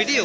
Video.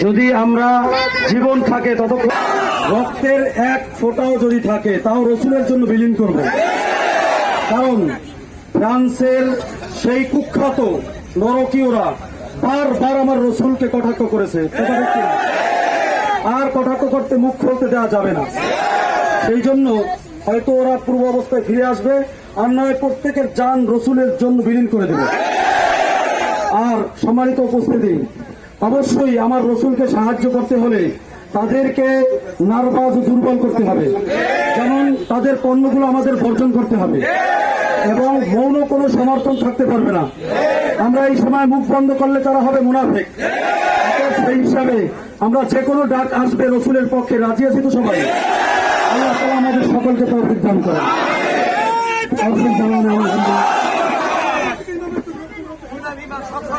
যদি আমরা জীবন থাকে ততক্ষণ রক্তের এক ফোঁটাও যদি থাকে, তাও রসুলের জন্য বিলীন করব। কারণ ফ্রান্সের সেই কুখ্যাত নরকীয়রা বারবার আমার রসুলকে কটাক্ষ করেছে? আর কটাক্ষ করতে মুখ খুলতে দেওয়া যাবে না। সেই জন্য হয়তো ওরা পূর্ব অবস্থায় ফিরে আসবে। আর নয়, প্রত্যেকের যান রসুলের জন্য বিলীন করে দেবে। আর সম্মানিত উপস্থিতি, অবশ্যই আমার রসুলকে সাহায্য করতে হলে তাদেরকে নার্ভাস দুর্বল করতে হবে। যেমন তাদের পণ্যগুলো আমাদের বর্জন করতে হবে। এবং মৌন কোনো সমর্থন থাকতে পারবে না। আমরা এই সময় মুখ বন্ধ করলে তারা হবে মুনাফেক। সেই হিসাবে আমরা যে কোনো ডাক আসবে রসুলের পক্ষে, রাজি আছি তো সবাই। আল্লাহ আমাদের সকলকে তৌফিক দান করেন তৌফিক দান আলহামদুলিল্লাহ। ভাই দু এক মিনিট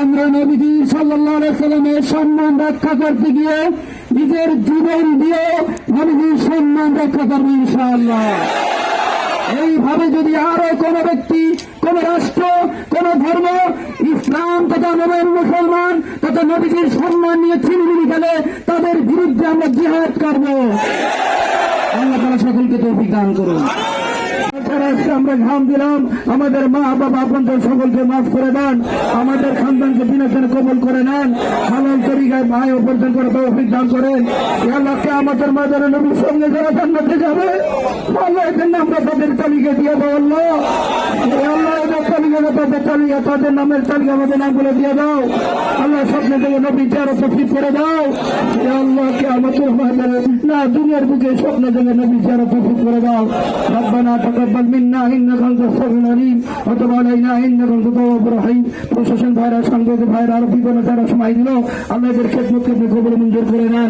আমরা নবীজি আলাইহি সাল্লামের সম্মান রক্ষা করতে গিয়ে নিজের জীবন দিয়ে নবীজির সম্মান রক্ষা করব ইনশাআল্লাহ। এইভাবে যদি আরও কোন ব্যক্তি, কোন রাষ্ট্র, কোন ধর্ম, ইসলাম তথা মোমেন মুসলমান তথা নবীজির সম্মান নিয়ে ছিনিমিনি গেলে তাদের বিরুদ্ধে আমরা জিহাদ করব। আল্লাহ তারা সকলকে তৌফিক দান করুন। আজকে আমরা ঘাম দিলাম। আমাদের মা, বাবা আপনাদের সকলকে মাফ করে দেন। আমাদের খানদানকে বিনাশের কবল করে নেন। হালাল তরিকায় ভাই উপার্জন করে তৌফিক দান করেন। আল্লাহকে আমাদের মাজারে নবীর সঙ্গে যারা জান্নাতে যাবে, আল্লাহ এখানে আমরা তাদের তালিকা দিয়ে দেবো আল্লাহ। এ আল্লাহ এদের তালিকা তালিকা তাদের তালিকা তাদের নামের তালিকা আমাদের নামগুলো দিয়ে দাও আল্লাহ স্বপ্নে থেকে নবী যারা তফিক করে দাও হে আল্লাহ কে আমাদের মাঝে না দুনিয়ার বুকে স্বপ্ন থেকে নবী যারা তফিক করে দাও ربنا تقبل منا انك انت السميع العليم وتب علينا انك انت التواب الرحيم প্রশাসন ভাইরা সাংবাদিক ভাইরা আরো বিপন্ন যারা সময় দিল আল্লাহ এদের খেদমতকে আপনি কবল মঞ্জুর করে নেন